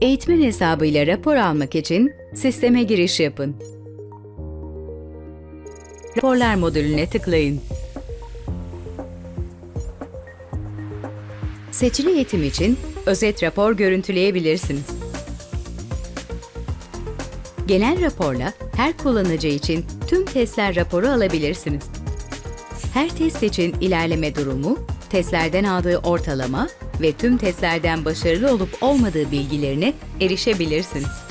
Eğitmen hesabıyla rapor almak için sisteme giriş yapın. Raporlar modülüne tıklayın. Seçili eğitim için özet rapor görüntüleyebilirsiniz. Genel raporla her kullanıcı için tüm testler raporu alabilirsiniz. Her test için ilerleme durumu, testlerden aldığı ortalama ve tüm testlerden başarılı olup olmadığı bilgilerine erişebilirsiniz.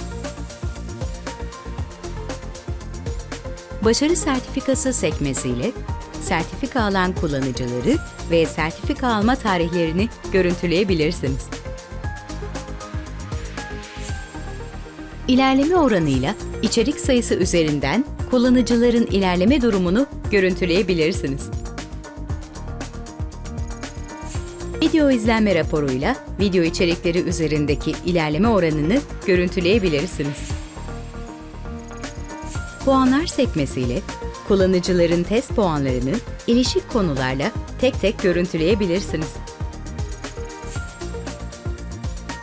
Başarı sertifikası sekmesiyle sertifika alan kullanıcıları ve sertifika alma tarihlerini görüntüleyebilirsiniz. İlerleme oranıyla içerik sayısı üzerinden kullanıcıların ilerleme durumunu görüntüleyebilirsiniz. Video izlenme raporuyla video içerikleri üzerindeki ilerleme oranını görüntüleyebilirsiniz. Puanlar sekmesiyle kullanıcıların test puanlarını ilişik konularla tek tek görüntüleyebilirsiniz.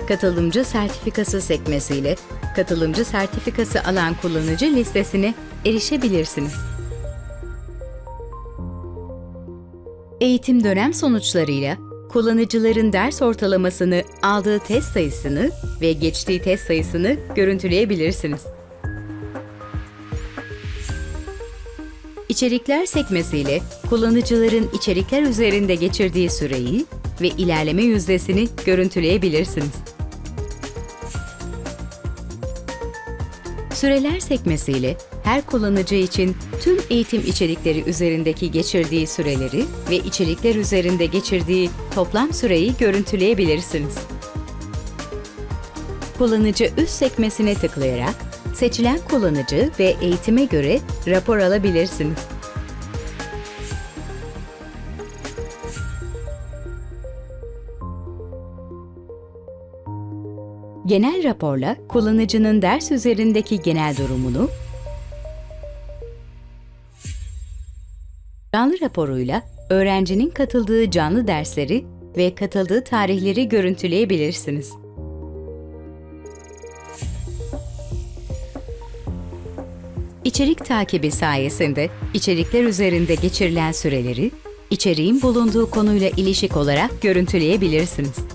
Katılımcı sertifikası sekmesiyle katılımcı sertifikası alan kullanıcı listesine erişebilirsiniz. Eğitim dönem sonuçlarıyla kullanıcıların ders ortalamasını, aldığı test sayısını ve geçtiği test sayısını görüntüleyebilirsiniz. İçerikler sekmesiyle kullanıcıların içerikler üzerinde geçirdiği süreyi ve ilerleme yüzdesini görüntüleyebilirsiniz. Süreler sekmesiyle her kullanıcı için tüm eğitim içerikleri üzerindeki geçirdiği süreleri ve içerikler üzerinde geçirdiği toplam süreyi görüntüleyebilirsiniz. Kullanıcı üst sekmesine tıklayarak seçilen kullanıcı ve eğitime göre rapor alabilirsiniz. Genel raporla kullanıcının ders üzerindeki genel durumunu, canlı raporuyla öğrencinin katıldığı canlı dersleri ve katıldığı tarihleri görüntüleyebilirsiniz. İçerik takibi sayesinde içerikler üzerinde geçirilen süreleri, içeriğin bulunduğu konuyla ilişik olarak görüntüleyebilirsiniz.